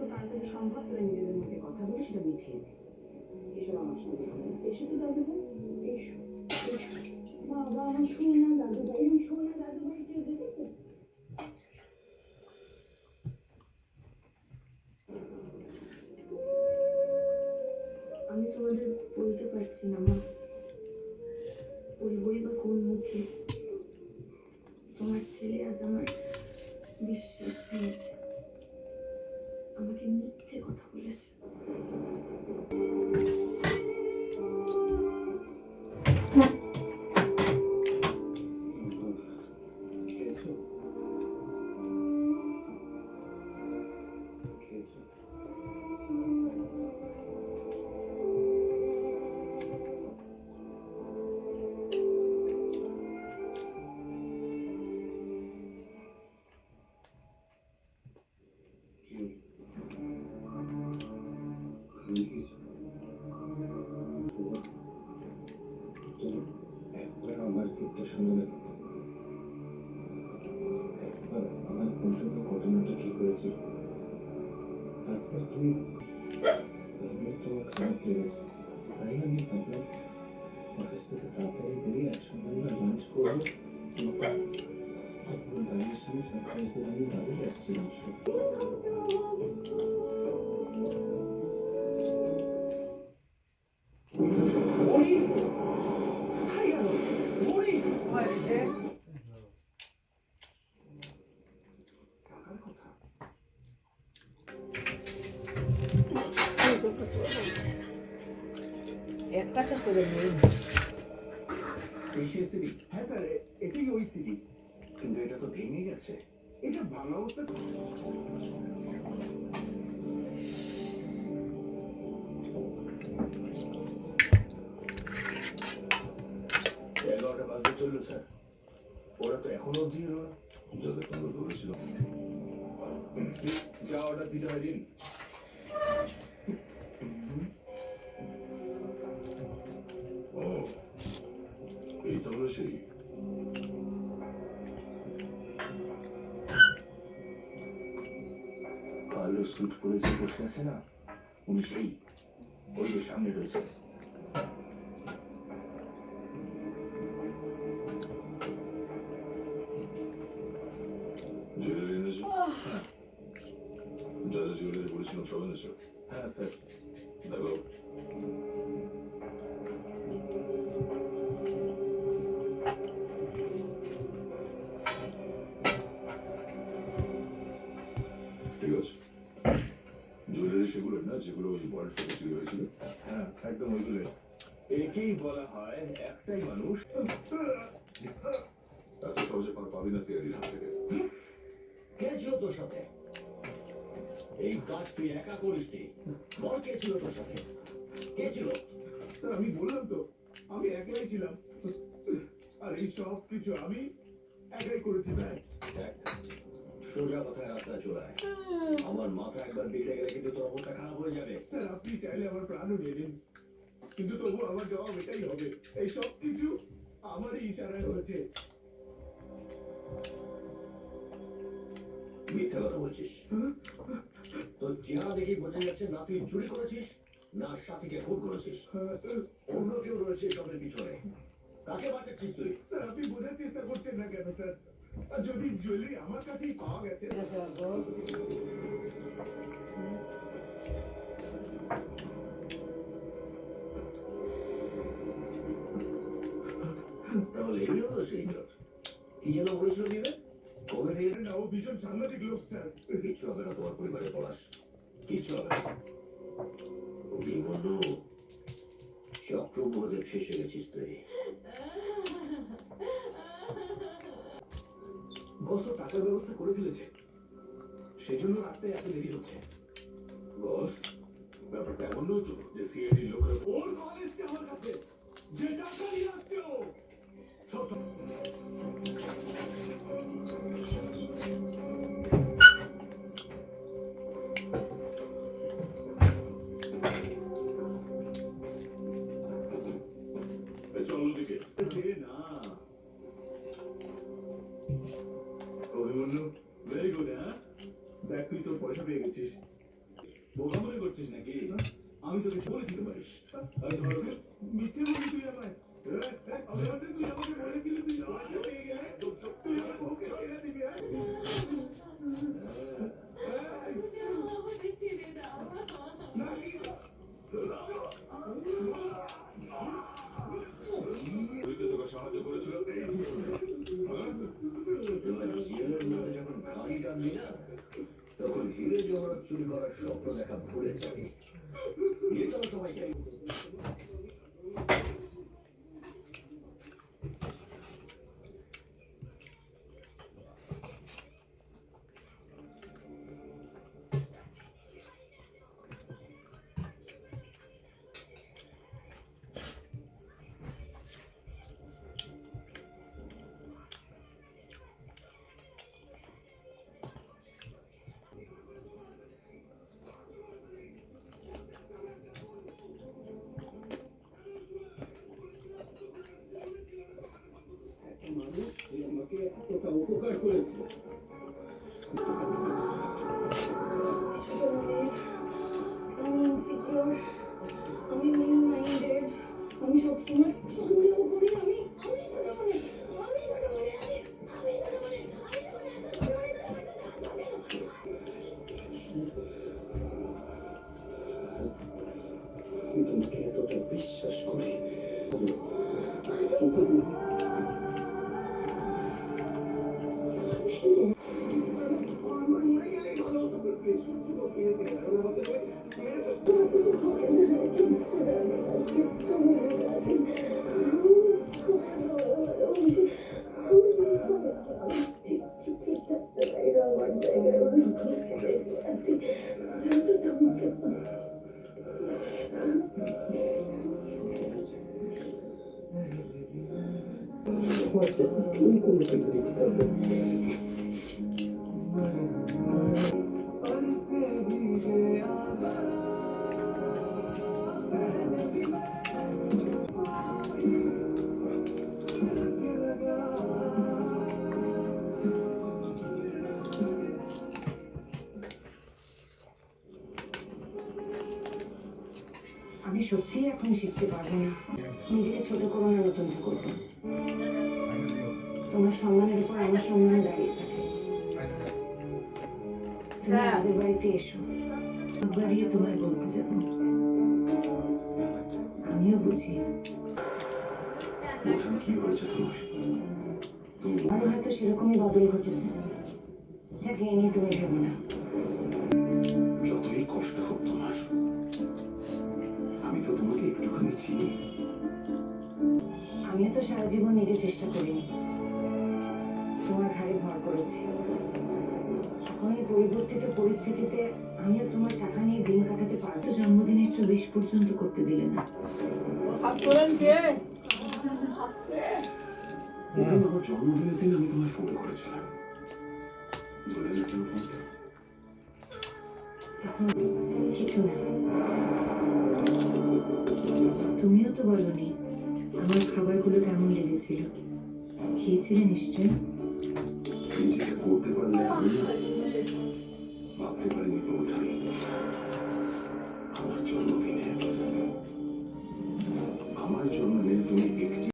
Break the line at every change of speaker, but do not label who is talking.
তাড়াতাড়ি সম্ভব নিজেদের মধ্যে কথা বলে সেটা মিটিয়ে এসব আমার সঙ্গে তো দাদু ভাই। এসো। বাবা, আমার সোনা দাদু ভাই। এই সোনা দাদু ভাই কেউ দেখেছে? আমি তোমাদের বলতে পারছি না, মা। বলবই বা কোন মুখে? তোমার ছেলে আজ আমার বিশ্বাস আমাকে মিথ্যে
তারপর তাই আমি ভাবলাম অফিস থেকে তাড়াতাড়ি বেরিয়ে একসঙ্গে আমরা লাঞ্চ করব। তারপর বাড়ির সামনে সারপ্রাইজ দিয়ে আমি বাড়ি আসছিলাম।
হ্যাঁ স্যার এটাই ওই সিডি
কিন্তু এটা তো ভেঙে গেছে।
এটা ভাঙা অবস্থা।
এগারোটা বাজতে চলল স্যার। ওরা তো এখনও অব্দি এলো
যাদের তোমরা
যা অর্ডার দিতে হয় দিন। কালো স্যুট পরে যে বসে আছে না উনি সেই ওই যে সামনে রয়েছে হ্যাঁ স্যার।
দেখো। সেগুলো না যেগুলো ওই বয়স থেকে চুরি হয়েছিল।
হ্যাঁ একদম ওইগুলো একেই বলা হয় একটাই মানুষ।
এত সহজে পার পাবি না সিআরির হাত থেকে।
কে ছিল তোর সাথে? এই কাজ তুই একা করিসনি বল কে ছিল তোর সাথে? কে ছিল?
স্যার আমি বললাম তো আমি একাই ছিলাম। আর এই সব কিছু আমি একাই করেছি ভাই
সোজা কথায় রাস্তা চড়ায় আমার মাথা একবার বেড়ে গেলে কিন্তু তোর অবস্থা খারাপ হয়ে যাবে
স্যার আপনি চাইলে আমার প্রাণও নিয়ে নিন কিন্তু তবু আমার জবাব এটাই হবে এই সব কিছু আমারই ইশারায় হয়েছে।
মিথ্যা কথা বলছিস। তোর চেহারা দেখে বোঝা যাচ্ছে না তুই চুরি করেছিস না সাথীকে খুন করেছিস। অন্য কেউ রয়েছে এসবের পিছনে। কাকে বাঁচাচ্ছিস তুই?
স্যার আপনি বোঝার চেষ্টা করছেন না কেন স্যার? আর যদি জুয়েলারি আমার কাছেই পাওয়া গেছে।
সেই জট কি যেন বলেছিল দিবে? কবে থেকে?
না ও ভীষণ সাংঘাতিক লোক স্যার।
কিচ্ছু হবে না তোমার পরিবারের পলাশ। কিচ্ছু হবে না। কি বলল ফেসে গেছিস তুই।
বস টাকার ব্যবস্থা করে ফেলেছে। সেজন্য রাস্তায় এত দেরি হচ্ছে।
বস ব্যাপারটা এমন নয় তো যে সিআইডি লোকরা ওর নলেজ আমার কাছে। যে টাকা নিয়ে আসছে ও পেয়ে গেছিস। বোকা মনে করছিস নাকি? আমি তোকে বলে দিতে পারিস। আমি মিথ্যে বলি তুই আমায় তুই? আমাকে বলেছিলি তুই? হয়ে গেলে তোর সব তুই আমার বউকে ছেড়ে দিবি হ্যাঁ? নাকি? তুই তো তোকে সাহায্য করেছিল
এবার জিয়ালের মধ্যে যখন ঘাড়ি টানবি না তখন হিরে জহরত চুরি করার স্বপ্ন দেখা ভুলে যাবি নিয়ে
মনে মনে মনে মনে
আমি
সত্যি এখন শিখতে পারব না। নিজেকে ছোট করো না নতুন করব। তোমার সম্মানের উপর আমার সম্মান দাঁড়িয়ে থাকে। তুমি আমাদের বাড়িতে এসো। বাড়িয়ে তোমায় বলতে যাব। আমিও বুঝি।
ওখানে কি হয়েছে তোমার
আমারও হয়তো সেরকমই বদল ঘটেছে। যাকে এ নিয়ে তুমি ভেবো না।
তো তোমাকে একটুখানি চিনি।
আমিও তো সারা জীবন নিজে চেষ্টা করিনি। তোমার ঘাড়ে ভর করেছি। এখন এই পরিবর্তিত পরিস্থিতিতে আমিও তোমার টাকা নিয়ে দিন কাটাতে পারতো জন্মদিনে একটু বেশ পর্যন্ত করতে দিলে না।
আমার জন্মদিনের দিন আমি তোমায় ফোন করেছিলাম। ধরে নিয়েছিল ফোনটা
এখন কিছু না। বলনি। আমার খাবারগুলো কেমন লেগেছিল? খেয়েছিলে নিশ্চয়ই?
নিজেকে করতে পারলে আমি না ভাবতে পারিনি কোনোদিন আমার জন্মদিনে তুমি